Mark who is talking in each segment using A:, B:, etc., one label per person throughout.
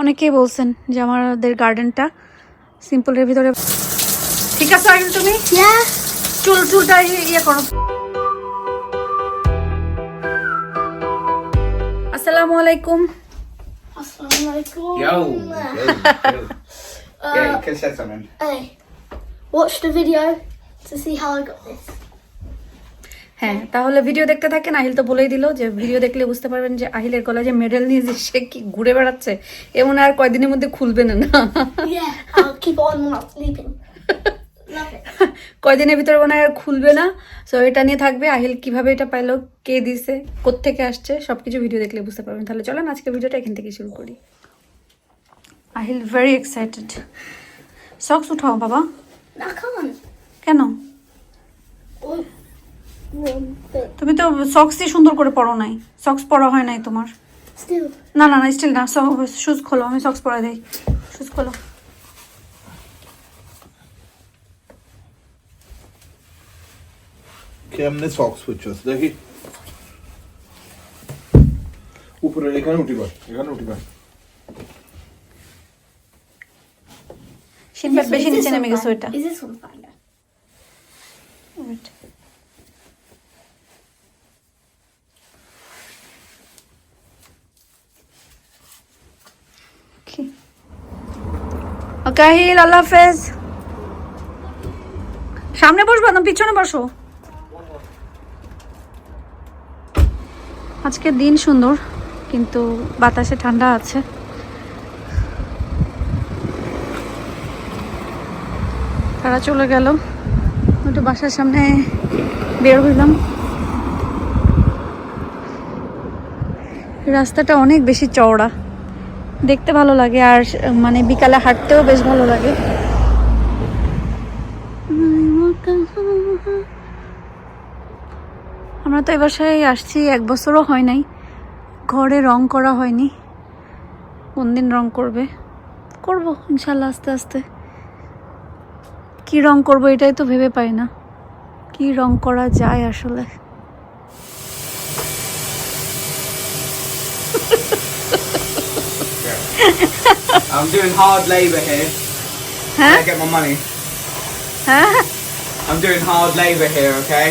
A: অনেকেই বলছেন যে আমাদের গার্ডেনটা সিম্পলের ভিতরে ঠিক আছে আহিল তুমি চুল চুলটা ইয়ে করো আসসালামু আলাইকুম
B: yo, yo. yeah, you can say something.
C: Hey, watch the video to see how I got this.
A: হ্যাঁ তাহলে ভিডিও দেখতে থাকেন। আহিল তো বলেই দিল যে ভিডিও দেখলে বুঝতে পারবেন যে আহিলের গলায় যে মেডেল নিয়ে যে সে কি ঘুরে বেড়াচ্ছে এমন আর কয়দিনের মধ্যে খুলবে না না. কয়দিনের ভিতরে মনে হয় আর খুলবে না? সো এটা নিয়ে থাকবে। আহিল কীভাবে এটা পাইলো কে দিছে কোত্থেকে আসছে সবকিছু ভিডিও দেখলে বুঝতে পারবেন। তাহলে চলেন আজকে ভিডিওটা এখান থেকে শুরু করি। আহিল ভেরি এক্সাইটেড সক্স উঠাও বাবা। কেন. তুমি তো সক্সই সুন্দর করে পরো নাই। সক্স পরা হয় নাই তোমার. না না না স্টিল না শুজ খোলো আমি সক্স পরে দেই। শুজ খোলো।
D: কেমনে সক্স পরছস দেখি। উপরে এখানে উঠিবা এখানে উঠিবা
A: সিনপ্যাড
C: Is
A: বেশি নিচে নেমে গেছে? ওইটা। আহিল আল্লাহ হাফেজ। সামনে বসবো না পিছনে বসো। আজকে দিন সুন্দর, কিন্তু বাতাসে ঠান্ডা আছে। তারা চলে গেল। একটু বাসার সামনে বের হইলাম। রাস্তাটা অনেক বেশি চওড়া। দেখতে ভালো লাগে আর মানে বিকালে হাঁটতেও বেশ ভালো লাগে। আমরা তো এ বাসায় আসছি, এক বছরও হয় নাই। ঘরে রং করা হয়নি। কোন দিন রং করবে? করব, ইনশাল্লাহ আস্তে আস্তে। কি রং করব এটাই তো ভেবে পাই না। কি রং করা যায় আসলে?
B: I'm doing hard labour here.
A: Huh?
B: I get my money.
A: হ্যাঁ
B: I'm doing hard labour here, okay?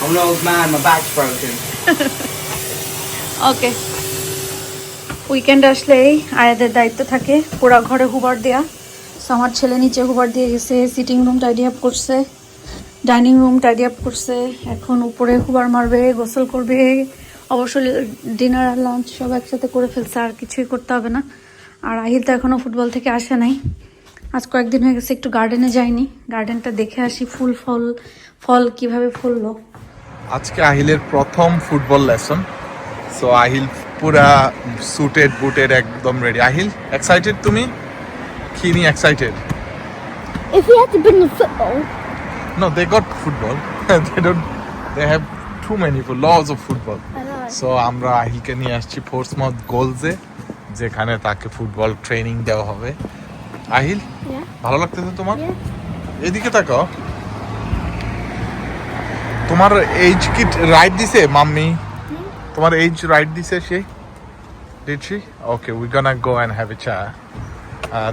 B: I'm an old man, my back's broken.
A: Okay weekend আসলেই আয়াদের দায়িত্ব থাকে পুরো ঘরে হুবার দেয়া আমার ছেলে নিচে হুবার দিয়ে গেছে সিটিং রুম টাইডি আপ করছে ডাইনিং রুম টাইডি আপ করছে এখন উপরে হুবার মারবে গোসল করবে অবশ্য ডিনার আর লাঞ্চ সব একসাথে করে ফেলছে আর কিছুই করতে হবে না আর আহিল তো এখনও ফুটবল থেকে আসে নাই। আজ কয়েকদিন হয়ে গেছে একটু গার্ডেনে যাইনি। গার্ডেনটা দেখে আসি ফুল ফল ফল কীভাবে ফুললো।
D: আজকে আহিলের প্রথম ফুটবল লেসন সো আহিল পুরা সুটেড বুটেড একদম রেডি আহিল এক্সাইটেড তুমি? কি নিয়ে excited
C: If we had to bring the football,
D: no they got football they don't they have too many lots
C: of football
D: so আমরা আহিলকে নিয়ে আসছি ফোর্স ফোর্সমাউথ গোলসে যেখানে তাকে ফুটবল ট্রেনিং দেওয়া হবে। আহিল ভালো লাগতেছে তোমার? এদিকে তাকাও। তোমার এইজ কি রাইট দিছে মাম্মি? তোমার এইজ রাইট দিছে সে? Did she okay we gonna go and have a cha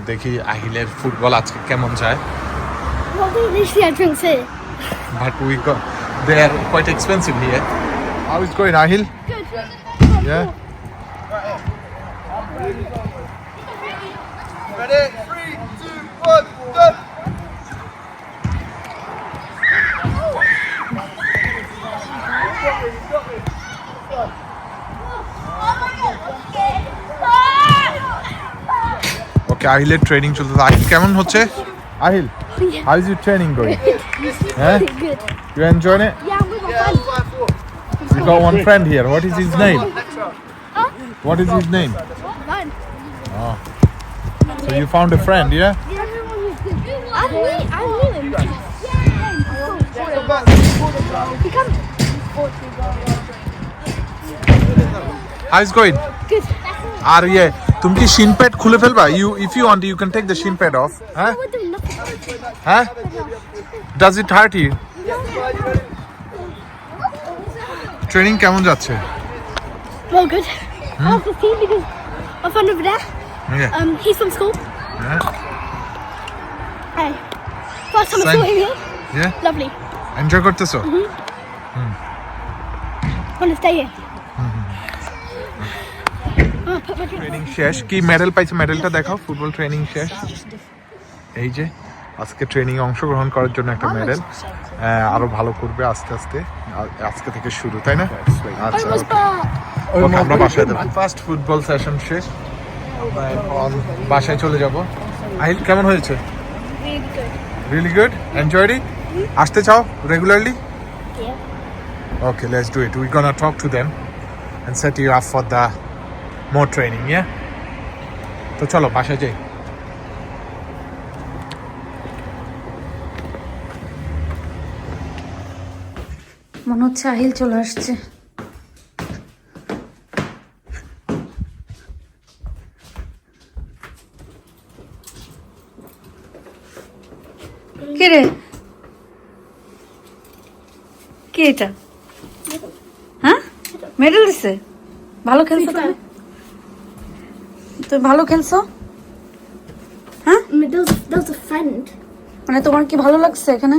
D: দেখি আহিলের ফুটবল আজকে কেমন যায়।
C: What do you usually I drinks here?
B: But we go they are
D: quite আহিলের training চলতেছে আহিল কেমন হচ্ছে Aahil how is your training going হ্যাঁ
C: Good.
D: You enjoy it
C: Yeah, I'm with my friend.
D: We got one friend here. What is his name? What is his name?
C: Mine.
D: So you found a friend, yeah?
C: I knew, I knew him. He comes.
D: How's it going?
C: Good.
D: আর ইয়ে তুমি কি shin pad খুলে ফেলবা? You if you want you can take the shin pad off হ্যাঁ? হ্যাঁ? Does it hurt you training কেমন যাচ্ছে?
C: Well good I found over there
D: yeah
C: um he from school
D: হ্যাঁ
C: hi first time I so
D: yeah
C: lovely
D: enjoy করতেছো?
C: Hmm hmm want stay here
D: training শেষ। কি medal পাইছে? মেডেলটা দেখাও। Football training শেষ। এই যে আজকে ট্রেনিং অংশগ্রহণ করার জন্য একটা মেডেল আরও ভালো করবে আস্তে আস্তে। আজকে থেকে শুরু তাই না? আচ্ছা আমরা বাসায় ফার্স্ট ফুটবল সেশন শেষ। বাসায় চলে যাব। আহিল কেমন হয়েছে? রিয়েলি গুড এনজয়েড ইট আসতে চাও
C: regularly
D: okay Okay, do it. We're gonna talk to them and set you up for the more training, yeah? তো চলো বাসায় যাই।
A: মনে হচ্ছে আহিল চলে আসছে। কে রে? কে এটা? হ্যাঁ? মেডেল দিছে। ভালো খেলছো তুমি তুমি ভালো খেলছো?
C: হ্যাঁ? মিডলস দ্যাটস আ ফ্রেন্ড
A: মানে তোমার কি ভালো লাগছে এখানে?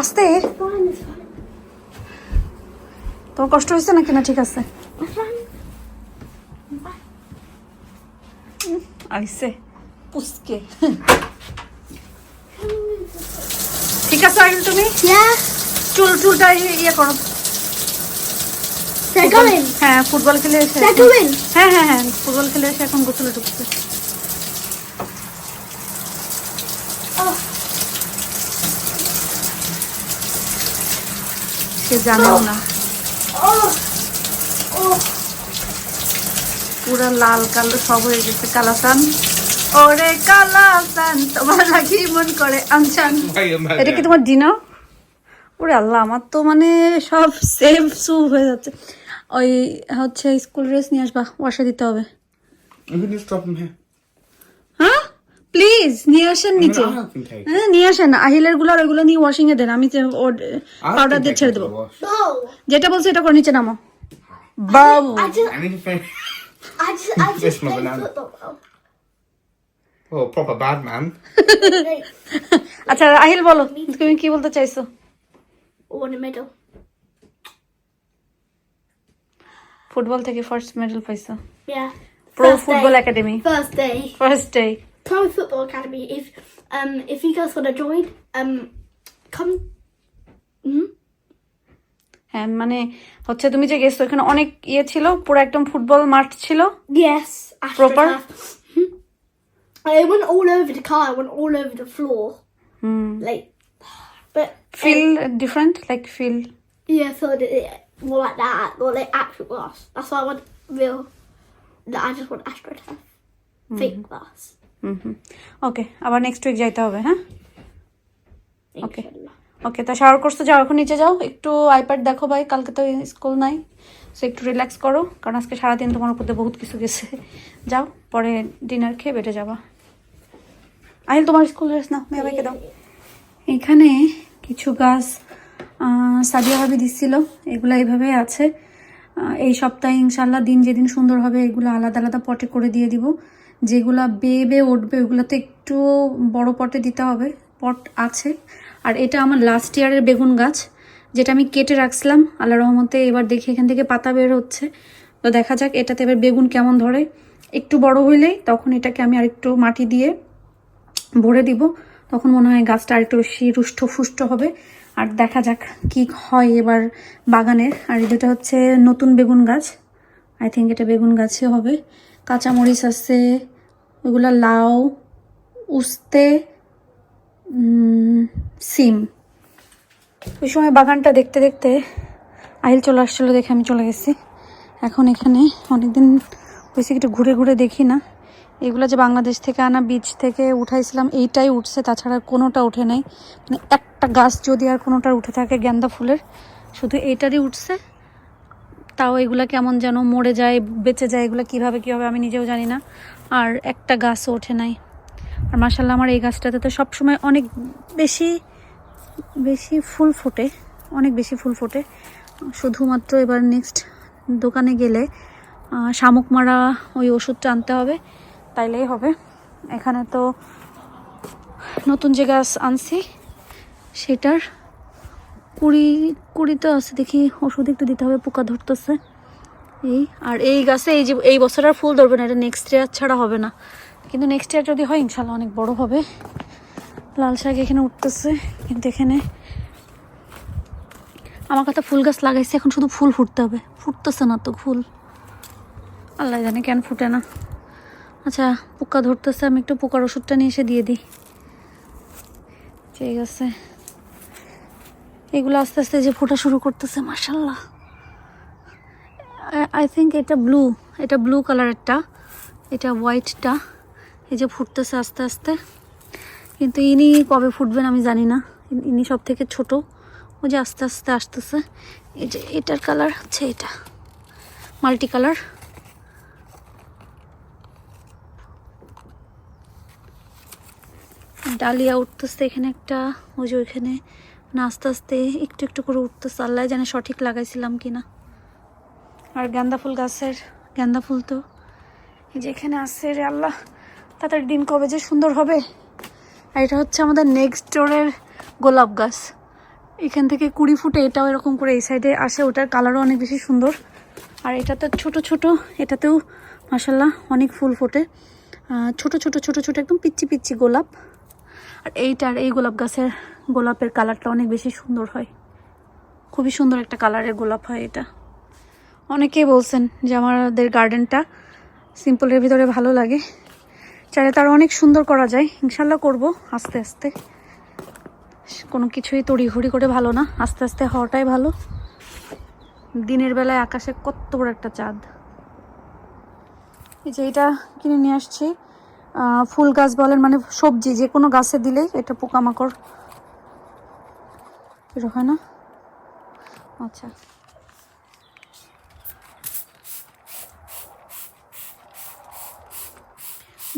A: আস্তে। তোমার কষ্ট হয়েছে নাকি? না ঠিক আছে। আইসে। পুসকে ঠিক আছে আইল তুমি? চুল চুলটা ইয়ে করো। হ্যাঁ ফুটবল খেলে এসে হ্যাঁ হ্যাঁ হ্যাঁ ফুটবল খেলে এসে এখন গোসলে ঢুকছে। সে জানেও না. পুরা লাল কালো সব হয়ে গেছে। কালাসান? ওরে কালাসান তোমার লাগি মন করে আনছান এটা কি তোমার ডিনার ওরে আল্লাহ আমার তো মানে সব সেম সু হয়ে যাচ্ছে। ওই হচ্ছে স্কুল ড্রেস নিয়ে আসবা ওয়াশা দিতে হবে।
B: প্লিজ
A: হ্যাঁ? নিয়ে আসেন নিচে। হ্যাঁ, নিয়ে আসেন আহিলেরগুলো ওইগুলো নিয়ে ওয়াশিং দেন। আমি পাউডার
B: uh,
A: দিয়ে ছেড়ে দেবো। যেটা বলছি এটা করে নিচে নামো। বাবু। আচ্ছা আহিল বলো তুমি কি বলতে চাইছো? ফুটবল থেকে ফার্স্ট মেডেল পাইছো
C: Yeah.
A: Pro
C: First
A: football
C: day.
A: Academy
C: First day.
A: First day
C: Pro Football Academy. If um if you guys want to join, um come. Hmm.
A: হ্যাঁ মানে হচ্ছে তুমি যে গেছো এখানে অনেক ইয়ে ছিল পুরো একদম ফুটবল মাঠ ছিল
C: Yes.
A: Proper?
C: AstroTurf. Hmm. I went all over the car. I went all over the floor.
A: Hmm
C: Like, but
A: feel different like feel
C: yeah, so the, more like that, more like actual glass. That's why I want real. No, I just want AstroTurf. Fake glass.
A: হুম ওকে আবার next week যাইতে হবে হ্যাঁ.
C: Inshallah.
A: ওকে তা shower করতে যাও এখন নিচে যাও একটু আইপ্যাড দেখো ভাই কালকে তো স্কুল নাই সো একটু রিল্যাক্স করো কারণ আজকে সারাদিন তোমার উপর বহুত কিছু গেছে যাও পরে ডিনার খেয়ে বেটে যাবা আহিল তোমার স্কুল ড্রেস না মেয়ে ভাইকে দাও এখানে কিছু গাছ সাদিয়া ভাবি দিচ্ছিল এগুলো এইভাবে আছে। এই সপ্তাহে ইনশাল্লাহ দিন যেদিন সুন্দর হবে, এগুলো আলাদা আলাদা পটে করে দিয়ে দিব। যেগুলো বেয়ে বেয়ে উঠবে, ওগুলোতে একটু বড় পটে দিতে হবে, পট আছে। আর এটা আমার লাস্ট ইয়ারের বেগুন গাছ, যেটা আমি কেটে রাখছিলাম আল্লাহ রহমতে এবার দেখি এখান থেকে পাতা বের হচ্ছে। তো দেখা যাক এটাতে এবার বেগুন কেমন ধরে। একটু বড় হইলেই তখন এটাকে আমি আরেকটু মাটি দিয়ে ভরে দিব, তখন মনে হয় গাছটা আরেকটু বেশি রুষ্ট ফুষ্ট হবে। আর দেখা যাক কি হয় এবার বাগানের। আর এই দুটো হচ্ছে নতুন বেগুন গাছ। আই থিঙ্ক এটা বেগুন গাছে হবে। কাঁচামরিচ আছে ওগুলো লাউ, উস্তে সিম। ওই সময় বাগানটা দেখতে দেখতে আহিল চলে আসছিল দেখে আমি চলে গেছি। এখন এখানে অনেকদিন হয়েছে একটু ঘুরে ঘুরে দেখি না। এগুলো যে বাংলাদেশ থেকে আনা বীজ থেকে উঠাইছিলাম, এইটাই উঠছে, তাছাড়া কোনোটা উঠে নাই। মানে একটা গাছ যদি আর কোনোটার উঠে থাকে গেন্দা ফুলের, শুধু এইটারই উঠছে। তাও এগুলা কেমন যেন মরে যায়, বেঁচে যায়, এগুলো কীভাবে কী হবে আমি নিজেও জানি না। আর একটা গাছও ওঠে নাই। আর মাসাল্লাহ আমার এই গাছটাতে তো সবসময় অনেক বেশি বেশি ফুল ফোটে, অনেক বেশি ফুল ফোটে। শুধুমাত্র এবার নেক্সট দোকানে গেলে শামুক মারা ওই ওষুধটা আনতে হবে, তাইলেই হবে। এখানে তো নতুন যে গাছ আনছি সেটার কুড়ি কুড়ি তো আছে, দেখি ওষুধ একটু দিতে হবে, পোকা ধরতেছে। এই, আর এই গাছে এই যে, এই বছর আর ফুল ধরবে না, এটা নেক্সট ইয়ার ছাড়া হবে না। কিন্তু নেক্সট ইয়ার যদি হয়, ইনশাল্লাহ অনেক বড় হবে। লাল শাক এখানে উঠতেছে, কিন্তু এখানে আমার কথা ফুল গাছ লাগাইছে, এখন শুধু ফুল ফুটতে হবে। ফুটতেছে না তো ফুল। আল্লাহ জানে কেন ফুটে না। আচ্ছা পোকা ধরতেছে, আমি একটু পোকার ওষুধটা নিয়ে এসে দিয়ে দিই। ঠিক আছে। এগুলো আস্তে আস্তে যে ফোটা শুরু করতেছে মাসাল্লাহ আই থিঙ্ক এটা ব্লু এটা ব্লু কালারেরটা এটা হোয়াইটটা এই যে ফুটতেছে আস্তে আস্তে। কিন্তু ইনি কবে ফুটবেন আমি জানি না। ইনি- সব থেকে ছোট, ও যে আস্তে আস্তে আসতেছে। এই যে এটার কালার হচ্ছে এটা মাল্টি কালার ডালিয়া উঠতেছে এখানে একটা, ওই যে ওইখানে মানে আস্তে আস্তে একটু একটু করে উঠতেছে আল্লাহ জানে সঠিক লাগাইছিলাম কিনা। আর গাঁদা ফুল গাছের, গাঁদা ফুল তো যেখানে আছে রে আল্লাহ তাদের দিন কবে যে সুন্দর হবে। আর এটা হচ্ছে আমাদের নেক্সট ডোরের গোলাপ গাছ। এখান থেকে কুড়ি ফুটে এটাও এরকম করে এই সাইডে আসে, ওটার কালারও অনেক বেশি সুন্দর। আর এটা তো ছোট ছোট, এটাতেও মাসাল্লাহ অনেক ফুল ফোটে। ছোট ছোট ছোট ছোট একদম পিচ্ছি পিচ্ছি গোলাপ। আর এইটার, এই গোলাপ গাছের গোলাপের কালারটা অনেক বেশি সুন্দর হয়। খুবই সুন্দর একটা কালারের গোলাপ হয় এটা। অনেকেই বলছেন যে আমাদের গার্ডেনটা সিম্পলের ভিতরে ভালো লাগে। চাইলে তার অনেক সুন্দর করা যায়। ইনশাল্লাহ করব আস্তে আস্তে। কোনো কিছুই তড়িঘড়ি করে ভালো না। আস্তে আস্তে হওয়াটাই ভালো। দিনের বেলায় আকাশে কত বড় একটা চাঁদ। এই যে এটা কিনে নিয়ে আসছি। ফুল গাছ বলেন মানে সবজি, যে কোনো গাছে দিলেই এটা পোকামাকড় এরকম হয় না আচ্ছা।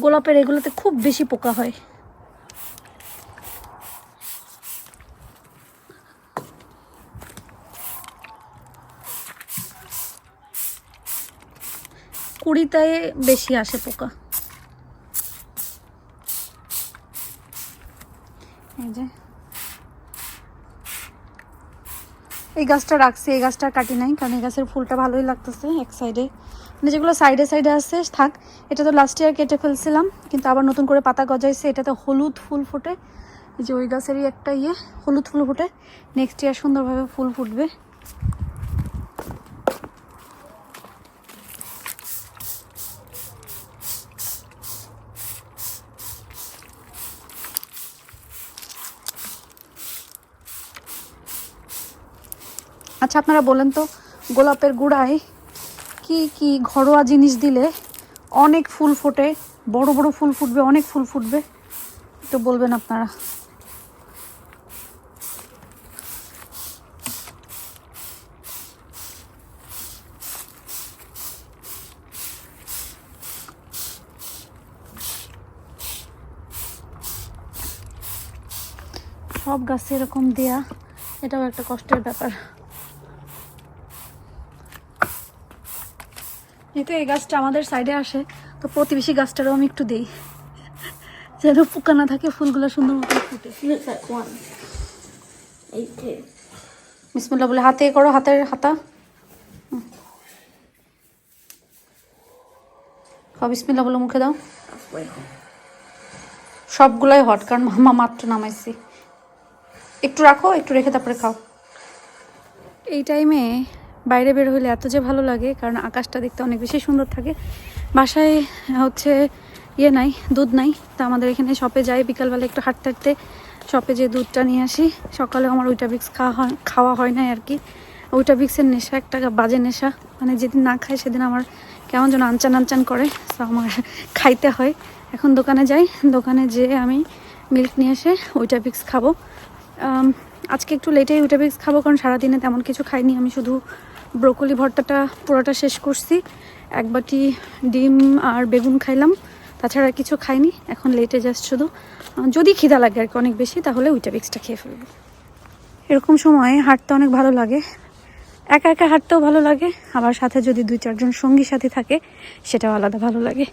A: গোলাপের এগুলোতে খুব বেশি পোকা হয়। কুড়িটায় বেশি আসে পোকা। এই যে। এই গাছটা রাখছি, এই গাছটা কাটি নাই, কারণ এই গাছের ফুলটা ভালোই লাগতেছে এক সাইডে মানে যেগুলো সাইডে সাইডে আছে, থাক, এটা তো লাস্ট ইয়ার কেটে ফেলছিলাম, কিন্তু আবার নতুন করে পাতা গজাইছে, এটাতে হলুদ ফুল ফুটে। যে ওই গাছেরই একটা ইয়ে হলুদ ফুল ফুটে। নেক্সট ইয়ার সুন্দরভাবে ফুল ফুটবে। আচ্ছা আপনারা বলেন তো, গোলাপের গুড়ায় কি কি ঘরোয়া জিনিস দিলে অনেক ফুল ফোটে, বড় বড় ফুল ফুটবে, অনেক ফুল ফুটবে? একটু বলবেন আপনারা। সব গাছে এরকম দেয়া, এটাও একটা কষ্টের ব্যাপার। যেহেতু এই গাছটা আমাদের সাইডে আসে তো প্রতিবেশী গাছটারও আমি একটু দিই। যেন পোকা না থাকে ফুলগুলো সুন্দর মতো ফুটে. বিসমুল্লাহ বলে হাতে করো হাতের হাতা। খাও বিসমিল্লাহ বলে মুখে দাও। সবগুলাই হট কারণ মামা মাত্র নামাইছি। একটু রাখো একটু রেখে তারপরে খাও। এই টাইমে বাইরে বের হলে এত যে ভালো লাগে, কারণ আকাশটা দেখতে অনেক বেশি সুন্দর থাকে। বাসায় হচ্ছে ইয়ে নাই, দুধ নাই, তা আমাদের এখানে শপে যাই, বিকালবেলা একটু হাঁটতে হাঁটতে শপে যে দুধটা নিয়ে আসি। সকালে আমার ওইটা বিক্স খাওয়া হয় খাওয়া হয় না আর কি। ওইটা বিক্সের নেশা একটা বাজে নেশা মানে যেদিন না খাই সেদিন আমার কেমন যেন আনচান আনচান করে তো আমার খাইতে হয়। এখন দোকানে যাই, দোকানে যেয়ে আমি মিল্ক নিয়ে এসে ওইটা বিক্স খাব আজকে একটু লেটেই উইটাবিক্স খাব, কারণ সারাদিনে তেমন কিছু খাইনি। আমি শুধু ব্রোকলি ভর্তাটা, পুরোটা শেষ করছি। এক বাটি ডিম আর বেগুন খাইলাম। তাছাড়া কিছু খাইনি। এখন লেটে জাস্ট শুধু যদি খিদা লাগে আর কি অনেক বেশি, তাহলে উইটাবিক্সটা খেয়ে ফেলব। এরকম সময় হাঁটতে অনেক ভালো লাগে। একা একা হাঁটতেও ভালো লাগে। আবার সাথে যদি দুই চারজন সঙ্গী সাথী থাকে, সেটাও আলাদা ভালো লাগে।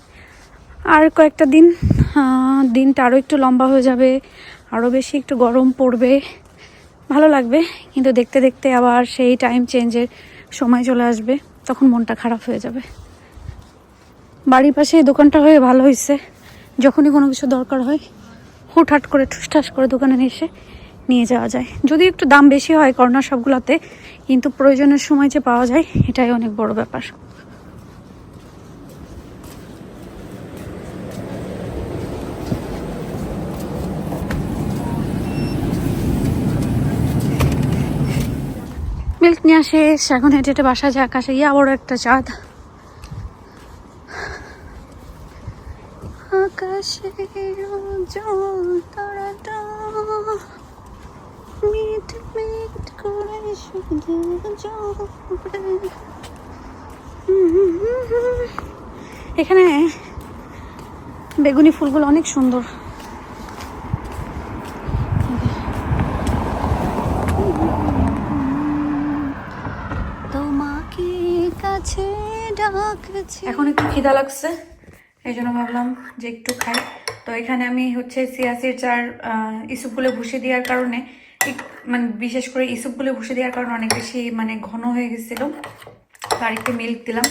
A: আর কয়েকটা দিন দিনটা আরও একটু লম্বা হয়ে যাবে আরও বেশি একটু গরম পড়বে। ভালো লাগবে, কিন্তু দেখতে দেখতে আবার সেই টাইম চেঞ্জের সময় চলে আসবে, তখন মনটা খারাপ হয়ে যাবে। বাড়ির পাশে দোকানটা হয়ে ভালো হয়েছে যখনই কোনো কিছু দরকার হয়, হুটহাট করে ঠুসঠাস করে দোকানে এসে নিয়ে যাওয়া যায়। যদি একটু দাম বেশি হয় কর্নার সবগুলোতে, কিন্তু প্রয়োজনের সময় যে পাওয়া যায়, এটাই অনেক বড় ব্যাপার। মিল্ক নিয়ে আসে, এখন হেঁটে হেঁটে বাসা যায় আকাশে ইয়া, বড় একটা চাঁদ। আকাশে এখানে বেগুনি ফুলগুলো অনেক সুন্দর। এখন একটু খিদা লাগছে, এই জন্য ভাবলাম যে একটু খাই। তো এখানে আমি হচ্ছে সিয়াসির চার ইসুপগুলো ভুষে দেওয়ার কারণে মানে বিশেষ করে ইসুপগুলো ভুষে দেওয়ার কারণে অনেক বেশি মানে ঘন হয়ে গেছিল। তো আর একটু মিল্ক দিলাম।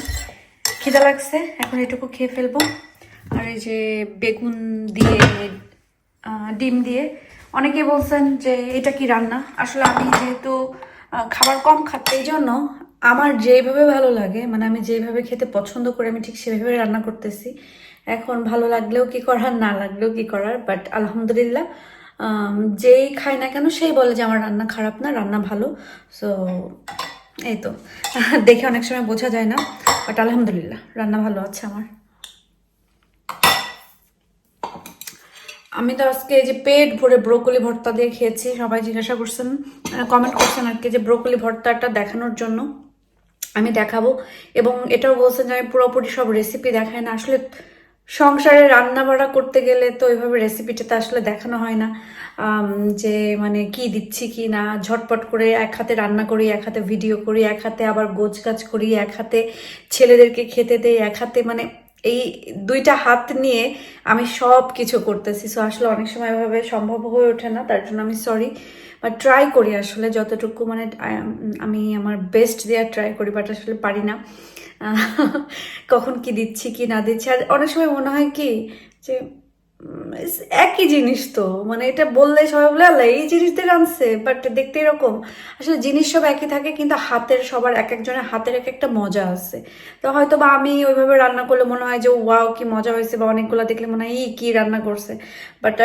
A: খিদা লাগছে, এখন এটুকু খেয়ে ফেলব। আর এই যে বেগুন দিয়ে ডিম দিয়ে, অনেকে বলছেন যে এটা কি রান্না? আসলে আমি যেহেতু খাবার কম খাচ্ছি, এই জন্য আমার যেভাবে ভালো লাগে মানে আমি যেভাবে খেতে পছন্দ করি, আমি ঠিক সেভাবে রান্না করতেছি। এখন ভালো লাগলেও কি করার, না লাগলেও কি করার বাট আলহামদুলিল্লাহ যেই খায় না কেন সেই বলে যে আমার রান্না খারাপ না, রান্না ভালো। সো এই তো। দেখে অনেক সময় বোঝা যায় না বাট আলহামদুলিল্লাহ, রান্না ভালো আছে আমার। আমি তো আজকে যে পেট ভরে ব্রোকলি ভর্তা দিয়ে খেয়েছি, সবাই জিজ্ঞাসা করছেন কমেন্ট করছেন আর কি, যে ব্রোকলি ভর্তাটা দেখানোর জন্য। আমি দেখাবো। এবং এটাও বলছেন যে আমি পুরোপুরি সব রেসিপি দেখাই না। আসলে সংসারে রান্না বাড়া করতে গেলে তো ওইভাবে রেসিপিটা তো আসলে দেখানো হয় না। যে মানে কি দিচ্ছি কি না, ঝটপট করে এক হাতে রান্না করি, এক হাতে ভিডিও করি, এক হাতে আবার গোছ গাছ করি, এক হাতে ছেলেদেরকে খেতে দেই, এক হাতে মানে এই দুইটা হাত নিয়ে আমি সব কিছু করতেছি। সো আসলে অনেক সময় এভাবে সম্ভব হয়ে ওঠে না, তার জন্য আমি সরি বা ট্রাই করি আসলে যতটুকু মানে আমি আমার বেস্ট দেওয়ার ট্রাই করি বাট আসলে পারি না। কখন কি দিচ্ছি, কি না দিচ্ছি, আর অনেক সময় মনে হয় কি যে একই জিনিস তো। মানে এটা বললে সবাই বলে, আল্লাহ, এই জিনিস দিয়ে বাট দেখতে এরকম, আসলে জিনিস সব একই থাকে, কিন্তু হাতের সবার এক একজনের হাতের এক একটা মজা আছে। তো হয়তো বা আমি ওইভাবে রান্না করলে মনে হয় যে, ওয়াও, কি মজা হয়েছে। বা অনেকগুলো দেখলে মনে হয় ই কি রান্না করছে? বাট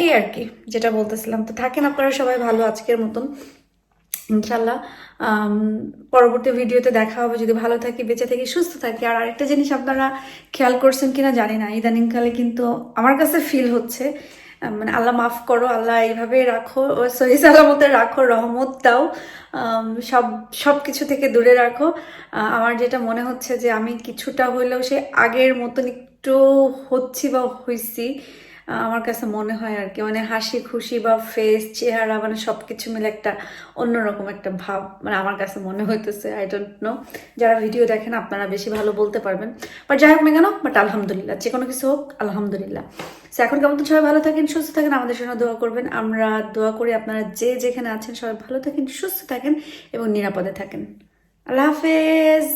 A: এই আর কি, যেটা বলতেছিলাম। তো থাকেন আপনারা সবাই ভালো আজকের মতন। ইনশাল্লাহ পরবর্তী ভিডিওতে দেখা হবে। যদি ভালো থাকি, বেঁচে থাকি, সুস্থ থাকি। আর আরেকটা জিনিস আপনারা খেয়াল করছেন কিনা জানি না। ইদানিংকালে কিন্তু আমার কাছে ফিল হচ্ছে মানে আল্লাহ মাফ করো, আল্লাহ এইভাবে রাখো, সহি সালামতে রাখো, রহমত দাও সব সব কিছু থেকে দূরে রাখো। আমার যেটা মনে হচ্ছে যে আমি কিছুটা হইলেও সে আগের মতন একটু হচ্ছি বা হইছি। আমার কাছে মনে হয় আর কি মানে হাসি, খুশি বা ফেস চেহারা মানে সব কিছু মিলে একটা অন্যরকম একটা ভাব। মানে আমার কাছে মনে হইতেছে আই ডোন্ট নো যারা ভিডিও দেখেন, আপনারা বেশি ভালো বলতে পারবেন। বাট যাই হোক না কেন বাট আলহামদুলিল্লাহ, যে কোনো কিছু হোক, আলহামদুলিল্লাহ। সো এখন কেমন তো সবাই ভালো থাকেন, সুস্থ থাকেন, আমাদের জন্য দোয়া করবেন। আমরা দোয়া করি আপনারা যে যেখানে আছেন, সবাই ভালো থাকেন, সুস্থ থাকেন এবং নিরাপদে থাকেন। আল্লাহ হাফেজ!